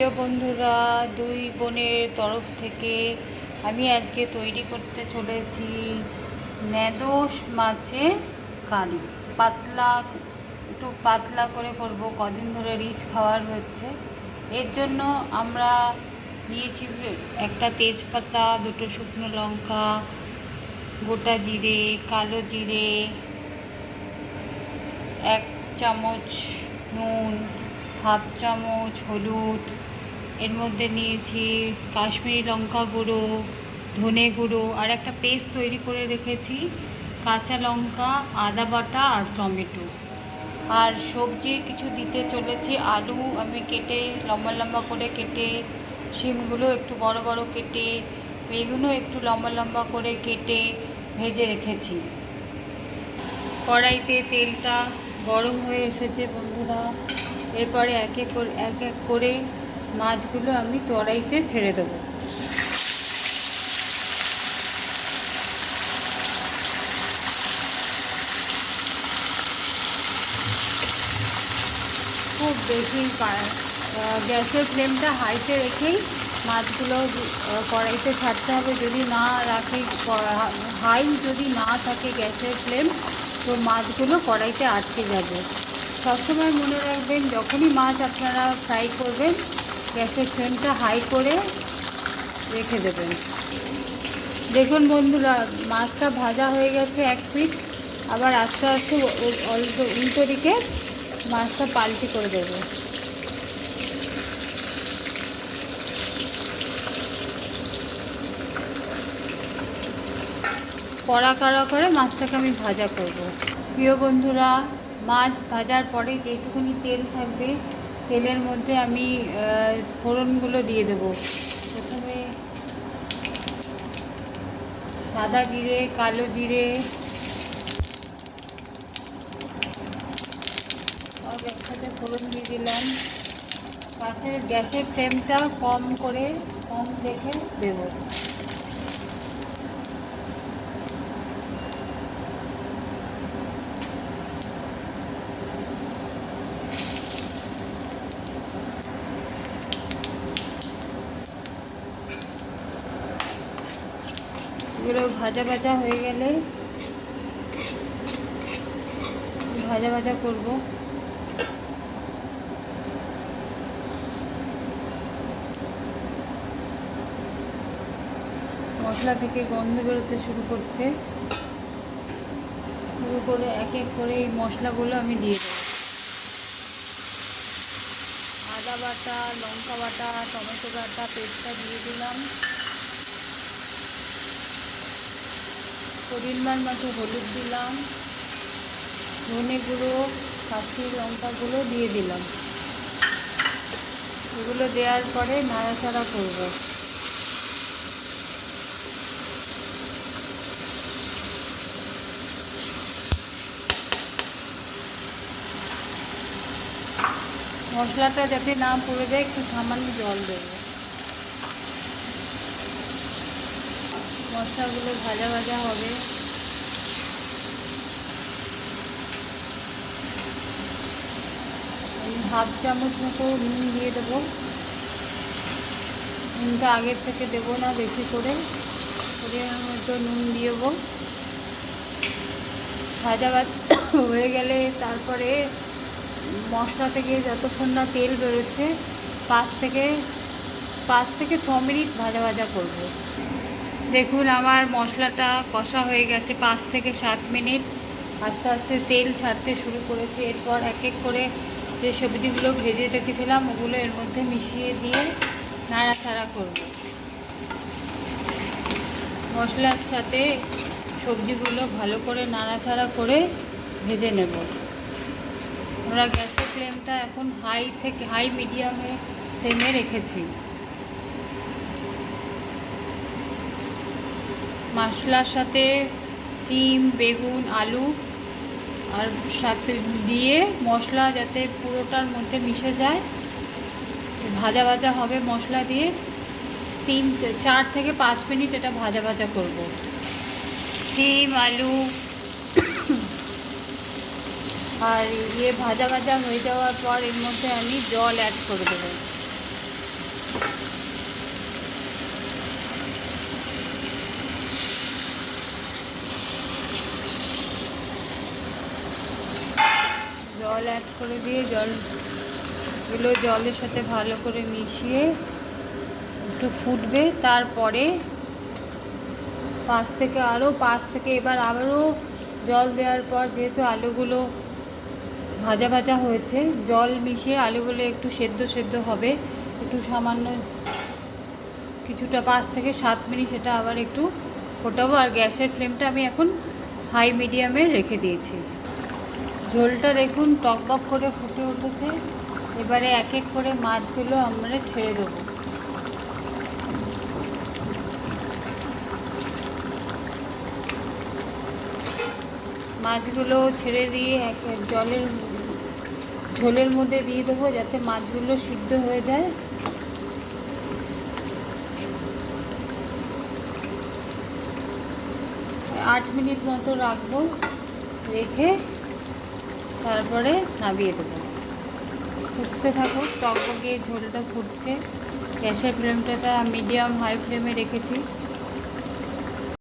প্রিয় বন্ধুরা, দুই বোনের তরফ থেকে আমি আজকে তৈরি করতে চলেছি নেদোস মাছের কারি। পাতলা, একটু পাতলা করে করব, কদিন ধরে রিচ খাওয়ার হচ্ছে। এর জন্য আমরা নিয়েছি একটা তেজপাতা, দুটো শুকনো লঙ্কা, গোটা জিরে, কালো জিরে, এক চামচ নুন, হাফ চামচ হলুদ এর মধ্যে নিয়েছি কাশ্মীরি লঙ্কা গুঁড়ো, ধনে গুঁড়ো, আর একটা পেস্ট তৈরি করে রেখেছি, কাঁচা লঙ্কা, আদা বাটা আর টমেটো। আর সবজি কিছু দিতে চলেছি, আলু আমি কেটে, লম্বা লম্বা করে কেটে, শিমগুলো একটু বড় বড় কেটে, বেগুনও একটু লম্বা লম্বা করে কেটে ভেজে রেখেছি। কড়াইতে তেলটা গরম হয়ে এসেছে বন্ধুরা। এরপরে এক এক করে এক এক করে মাছগুলো আমি কড়াইতে ছেড়ে দেবো। খুব বেশি গ্যাসের ফ্লেমটা হাইতে রেখেই মাছগুলো কড়াইতে ছাড়তে হবে। যদি না রাখি হাই যদি না থাকে গ্যাসের ফ্লেম, তো মাছগুলো কড়াইতে আটকে যাবে। সবসময় মনে রাখবেন, যখনই মাছ আপনারা ফ্রাই করবেন গ্যাসের ফ্লেমটা হাই করে রেখে দেবেন। দেখুন বন্ধুরা, মাছটা ভাজা হয়ে গেছে এক পিঠ। আবার আস্তে আস্তে অল্প উল্টো দিকে মাছটা পাল্টি করে দেবো। কড়া কড়া করে মাছটাকে আমি ভাজা করব। প্রিয় বন্ধুরা, মাছ ভাজার পরে যেটুকুনি তেল থাকবে তেলের মধ্যে আমি ফোড়নগুলো দিয়ে দেবো। প্রথমে সাদা জিরে, কালো জিরে, সব একসাথে ফোড়ন দিয়ে দিলাম। পাশের গ্যাসের ফ্লেমটা কম করে, কম রেখে দেবো। এগুলো ভাজা ভাজা হয়ে গেলে ভাজা ভাজা করব। মশলা থেকে গন্ধ বেরোতে শুরু করছে। শুরু করে এক এক করে এই মশলাগুলো আমি দিয়ে দেবো। আদা বাটা, লঙ্কা বাটা, টমেটো বাটা, পেস্টটা দিয়ে দিলাম। পরিমাণ মতো হলুদ দিলাম, ধনে গুঁড়ো, কাশ্মীর লঙ্কাগুলো দিয়ে দিলাম। এগুলো দেওয়ার পরে নাড়াচাড়া করব। মশলাটা যাতে না পড়ে যায়, একটু সামান্য জল দেবো। মশলাগুলো ভাজা ভাজা হবে। হাফ চামচ মতো নুন দিয়ে দেবো। নুনটা আগের থেকে দেবো না, বেশি করে। পরিমাণ মতো নুন দেবো। ভাজা হয়ে গেলে তারপরে মশলা থেকে যতক্ষণ না তেল বেরোচ্ছে, পাঁচ থেকে পাঁচ থেকে ছ মিনিট ভাজা ভাজা করব। দেখুন, আমার মশলাটা কষা হয়ে গেছে পাঁচ থেকে সাত মিনিট। আস্তে আস্তে তেল ছাড়তে শুরু করেছি। এরপর এক এক করে যে সবজিগুলো ভেজে রেখেছিলাম, ওগুলো এর মধ্যে মিশিয়ে দিয়ে নাড়াচাড়া করব। মশলার সাথে সবজিগুলো ভালো করে নাড়াচাড়া করে ভেজে নেব। আমরা গ্যাসের ফ্লেমটা এখন হাই থেকে, হাই মিডিয়ামে ফ্লেমে রেখেছি। মশলার সাথে সিম, বেগুন, আলু আর সাথে দিয়ে মশলা যাতে পুরোটার মধ্যে মিশে যায়, ভাজা ভাজা হবে মশলা দিয়ে। তিন চার থেকে পাঁচ মিনিট এটা ভাজা ভাজা করব। সিম, আলু আর ইয়ে ভাজা ভাজা হয়ে যাওয়ার পর এর মধ্যে আমি জল অ্যাড করে দেবো। অ্যাড করে দিয়ে জলগুলো জলের সাথে ভালো করে মিশিয়ে একটু ফুটবে। তারপরে পাঁচ থেকে আরও পাঁচ থেকে এবার আবারও জল দেওয়ার পর যেহেতু আলুগুলো ভাজা ভাজা হয়েছে, জল মিশিয়ে আলুগুলো একটু সেদ্ধ সেদ্ধ হবে। একটু সামান্য কিছুটা পাঁচ থেকে সাত মিনিট সেটা আবার একটু ফোটাবো। আর গ্যাসের ফ্লেমটা আমি এখন হাই মিডিয়ামে রেখে দিয়েছি। ঝোলটা দেখুন টকবক করে ফুটে উঠেছে। এবারে এক এক করে মাছগুলো আমরা ছেড়ে দেবো। মাছগুলো ছেড়ে দিয়ে এক জলের, ঝোলের মধ্যে দিয়ে দেবো যাতে মাছগুলো সিদ্ধ হয়ে যায়। আট মিনিট মতো রাখব রেখে। তারপরে নামিয়ে দেবো। ফুটতে থাকুক টকবকে ঝোলটা ফুটছে। গ্যাসের ফ্লেমটা মিডিয়াম হাই ফ্লেমে রেখেছি।